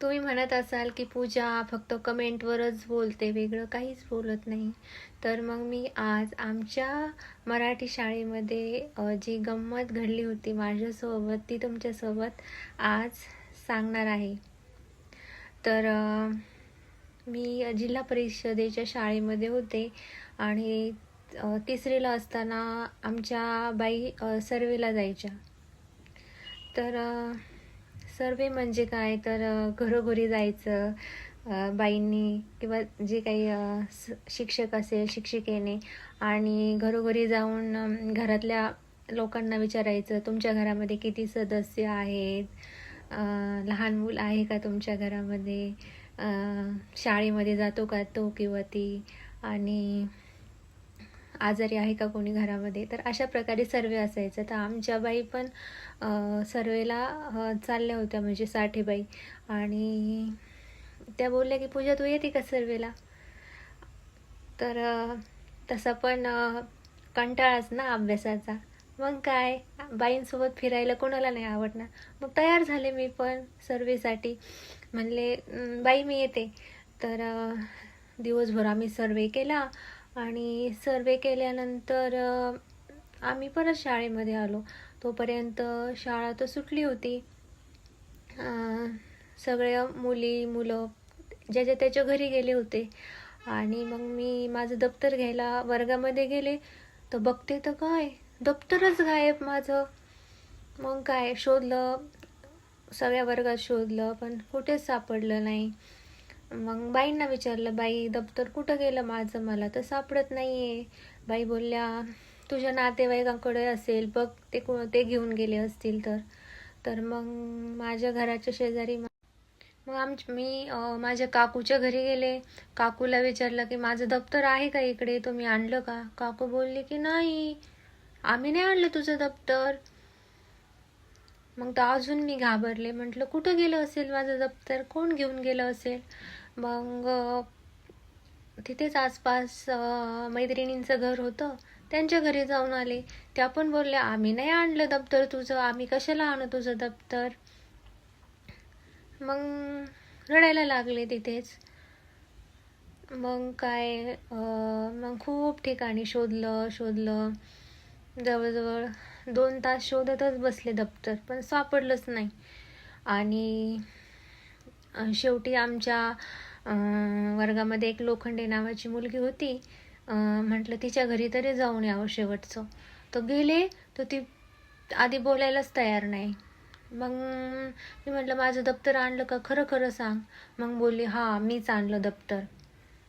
तुम्ही म्हणत असाल की पूजा फक्त कमेंटवरच बोलते वेगळं काहीच बोलत नाही. तर मग मी आज आमच्या मराठी शाळेमध्ये जी गंमत घडली होती माझ्यासोबत ती तुमच्यासोबत आज सांगणार आहे. तर मी जिल्हा परिषदेच्या शाळेमध्ये होते आणि तिसरीला असताना आमच्या बाई सर्वेला जायच्या. तर सर्वे म्हणजे काय? तर घरोघरी जायचं बाईंनी किंवा जे काही स- शिक्षक असेल शिक्षिकेने आणि घरोघरी जाऊन घरातल्या लोकांना विचारायचं तुमच्या घरामध्ये किती सदस्य आहेत? लहान मूल आहे का तुमच्या घरामध्ये? शाळेमध्ये जातो का तो किंवा ती? आणि आजारी आहे का कोणी घरामध्ये? तर अशा प्रकारे सर्वे असायचा. तर आमच्या बाई पण सर्वेला चालल्या होत्या म्हणजे साठेबाई. आणि त्या बोलल्या की पूजा तू येते का सर्वेला? तर तसा पण कंटाळाच ना अभ्यासाचा. मग काय? बाईंसोबत फिरायला कोणाला नाही आवडणार. मग तयार झाले मी पण सर्वेसाठी. म्हणले बाई मी येते. तर दिवसभर आम्ही सर्वे केला. आणि सर्वे केल्यानंतर आम्ही परत शाळेमध्ये आलो. तोपर्यंत शाळा तर सुटली होती. सगळ्या मुली मुलं ज्याच्या त्याच्या घरी गेले होते. आणि मग मी माझं दप्तर घ्यायला वर्गामध्ये गेले. तर बघते तर काय दप्तरच गायब माझं. मग काय शोधलं सगळ्या वर्गात शोधलं पण कुठेच सापडलं नाही. मग बाईंना विचारलं बाई दप्तर कुठं गेलं माझं? मला तर सापडत नाही आहे बाई बोलल्या तुझ्या नातेवाईकांकडे असेल बघ ते कु ते घेऊन गेले असतील तर. तर मग माझ्या घराच्या शेजारी मग आम मी माझ्या काकूच्या घरी गेले. काकूला विचारलं की माझं दप्तर आहे का इकडे? तुम्ही आणलं का? काकू बोलली की नाही आम्ही नाही आणलं तुझं दप्तर. मग तर अजून मी घाबरले. म्हटलं कुठं गेलं असेल माझं दप्तर? कोण घेऊन गेलं असेल? मग तिथेच आसपास मैत्रिणींचं घर होतं. त्यांच्या घरी जाऊन आले. त्या पण बोलल्या आम्ही नाही आणलं दप्तर तुझं. आम्ही कशाला आणू तुझं दप्तर? मग रडायला लागले तिथेच. मग काय मग खूप ठिकाणी शोधलं शोधलं. जवळजवळ दोन तास शोधतच बसले दप्तर पण सापडलंच नाही. आणि शेवटी आमच्या वर्गामध्ये एक लोखंडे नावाची मुलगी होती. म्हटलं तिच्या घरी तरी जाऊन यावं शेवटचं. तर गेले तर ती आधी बोलायलाच तयार नाही. मग मी म्हटलं माझं दप्तर आणलं का? खरं खरं सांग. मग बोलली हां मीच आणलं दप्तर.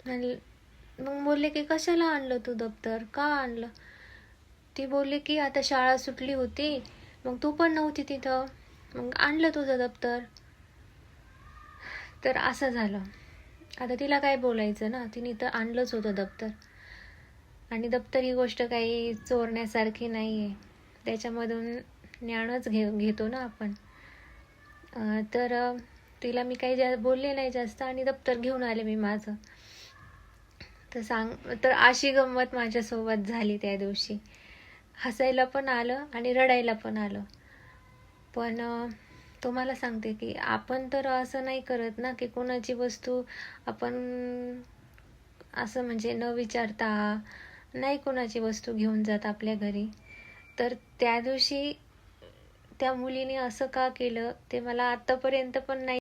म्हणलं- मग बोलले की कशाला आणलं तू दप्तर? का आणलं? ती बोलली की आता शाळा सुटली होती. मग तू पण नव्हती तिथं. मग आणलं तुझं दप्तर. तर असं झालं. आता तिला काय बोलायचं ना? तिने तर आणलंच होतं दप्तर. आणि दप्तर ही गोष्ट काही चोरण्यासारखी नाही आहे त्याच्यामधून ज्ञानच घे घेतो ना आपण. तर तिला मी काही जा बोलले नाही जास्त आणि दप्तर घेऊन आले मी माझं. तर सांग तर अशी गंमत माझ्यासोबत झाली त्या दिवशी. हसायला पण आलं आणि रडायला पण आलं. पण तुम्हाला सांगते की आपण तर असं नाही करत ना की कोणाची वस्तू आपण असं म्हणजे न विचारता नाही कोणाची वस्तू घेऊन जात आपल्या घरी. तर त्या दिवशी त्या मुलीने असं का केलं ते मला आत्तापर्यंत पण नाही